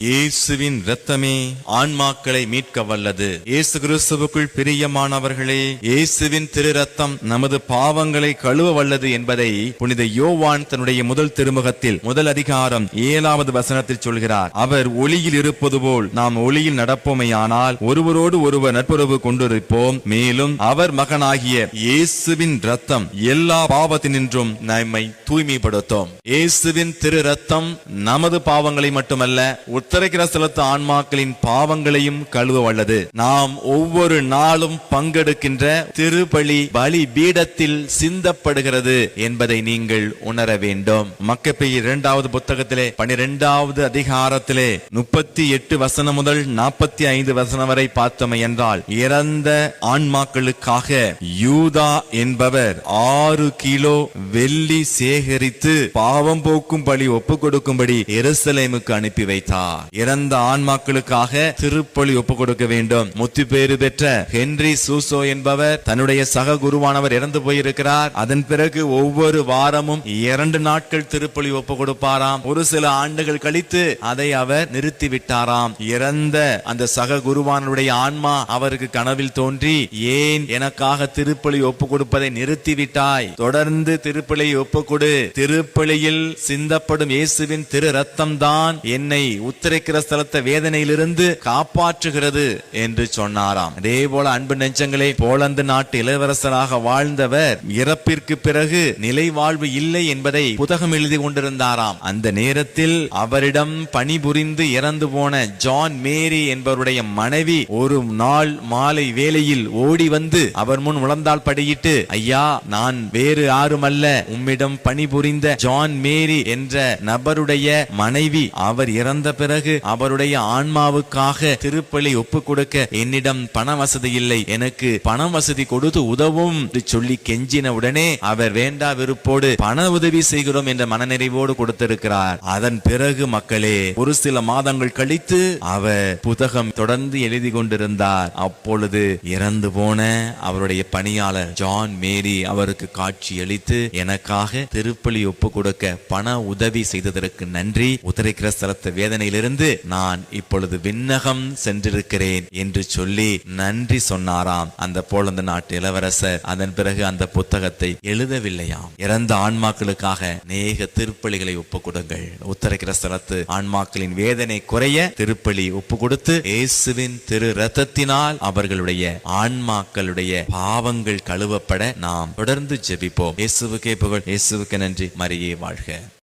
இயேசுவின் இரத்தமே ஆன்மாக்களை மீட்க வல்லது. இயேசு கிறிஸ்துவுக்குள் பிரியமானவர்களே இயேசுவின் திரு ரத்தம் நமது பாவங்களை கழுவ வல்லது என்பதை புனித யோவான் தன்னுடைய முதல் திருமுகத்தில் முதல் அதிகாரம் ஏழாவது வசனத்தில் சொல்கிறார். அவர் ஒளியில் இருப்பது போல் நாம் ஒளியில் நடப்போமையானால் ஒருவரோடு ஒருவர் நட்புறவு கொண்டிருப்போம். மேலும் அவர் மகனாகிய இயேசுவின் ரத்தம் எல்லா பாவத்தினின்றும் நம்மை தூய்மைப்படுத்தும். இயேசுவின் திரு ரத்தம் நமது பாவங்களை மட்டுமல்ல உத்தரக்கிற செலுத்த ஆன்மாக்களின் பாவங்களையும் கழுவ வல்லது நாம் ஒவ்வொரு நாளும் பங்கெடுக்கின்ற திருப்பலி பலி பீடத்தில் சிந்தப்படுகிறது என்பதை நீங்கள் உணர வேண்டும். மக்கப்பை இரண்டாவது புத்தகத்திலே பனிரெண்டாவது அதிகாரத்திலே முப்பத்தி எட்டு வசனம் முதல் நாற்பத்தி ஐந்து வசனம் வரை பார்த்தோமே என்றால் இறந்த ஆன்மாக்களுக்காக யூதா என்பவர் ஆறு கிலோ வெள்ளி சேகரித்து பாவம் போக்கும் பலி ஒப்பு கொடுக்கும்படி எருசலேமுக்கு அனுப்பி வைத்தார். இறந்த ஆன்மாக்களுக்காக திருப்பலி ஒப்பு கொடுக்க வேண்டும். முத்து பேறு பெற்ற ஹென்றி சூசோ என்பவர் தன்னுடைய சக குருவானவர் இறந்து போயிருக்கிறார். அதன் பிறகு ஒவ்வொரு வாரமும் இரண்டு நாட்கள் திருப்பலி ஒப்பு கொடுப்பாராம் ஒரு சில ஆண்டுகள் கழித்து அதை அவர் நிறுத்தி விட்டாராம் இறந்த அந்த சக குருவானுடைய ஆன்மா அவருக்கு கனவில் தோன்றி ஏன் எனக்காக திருப்பலி ஒப்பு கொடுப்பதை நிறுத்தி விட்டாய் தொடர்ந்து திருப்பலி ஒப்பு கொடு திருப்பலியில் சிந்தப்படும் இயேசுவின் திரு ரத்தம் தான் என்னை உத்தரிக்கிற ஸ்தலத்தை வேதனையிலிருந்து காப்பாற்றுகிறது என்று சொன்னாராம். அதே போல அன்பு நெஞ்சங்களே போலந்து நாட்டு இளவரசராக வாழ்ந்தவர் இறப்பிற்கு பிறகு நிலை வாழ்வு இல்லை என்பதை புத்தகம் எழுதி கொண்டிருந்தாராம். அந்த நேரத்தில் அவரிடம் பணிபுரிந்து இறந்து போன ஜான் மேரி என்பவருடைய மனைவி ஒரு நாள் மாலை வேளையில் ஓடி வந்து அவர் முன் உழந்தால் படியிட்டு ஐயா நான் வேறு யாருமல்ல. உம்மிடம் பணிபுரிந்த ஜான் மேரி என்ற நபருடைய மனைவி அவர் இறந்த பிறகு அவருடைய ஆன்மாவுக்காக திருப்பலி ஒப்பு கொடுக்க என்னிடம் பண வசதி இல்லை எனக்கு பணம் வசதி கொடுத்து உதவும் சொல்லி கெஞ்சின உடனே அவர் வேண்டா விருப்போடு பண உதவி செய்கிறோம் என்ற மனநிறைவோடு கொடுத்திருக்கிறார். அதன் பிறகு மக்களே ஒரு சில மாதங்கள் கழித்து அவர் புத்தகம் தொடர்ந்து எழுதி கொண்டிருந்தார். அப்பொழுது இறந்து போன அவருடைய பணியாளர் ஜான் மேரி அவருக்கு காட்சி அளித்து எனக்காக திருப்பலி ஒப்பு கொடுக்க பண உதவி செய்ததற்கு நன்றி. உத்தரிக்கிற வேதனையில் வேதனையிலிருந்து நான் இப்பொழுது விண்ணகம் சென்றிருக்கிறேன் என்று சொல்லி நன்றி சொன்னாராம். அந்த போலந்து நாட்டு இளவரசர் அதன் பிறகு அந்த புத்தகத்தை எழுதவில்லையாம். இறந்த ஆன்மாக்களுக்காக நேக திருப்பலிகளை ஒப்பு கொடுங்கள் உத்தரக்கிற ஸ்தலத்து ஆன்மாக்களின் வேதனை குறைய திருப்பலி ஒப்பு கொடுத்து இயேசுவின் திரு ரத்தத்தினால் அவர்களுடைய ஆன்மாக்களுடைய பாவங்கள் கழுவப்பட நாம் தொடர்ந்து ஜெபிப்போம். இயேசுவுக்கே புகழ். இயேசுவுக்கு நன்றி. மரியே வாழ்க.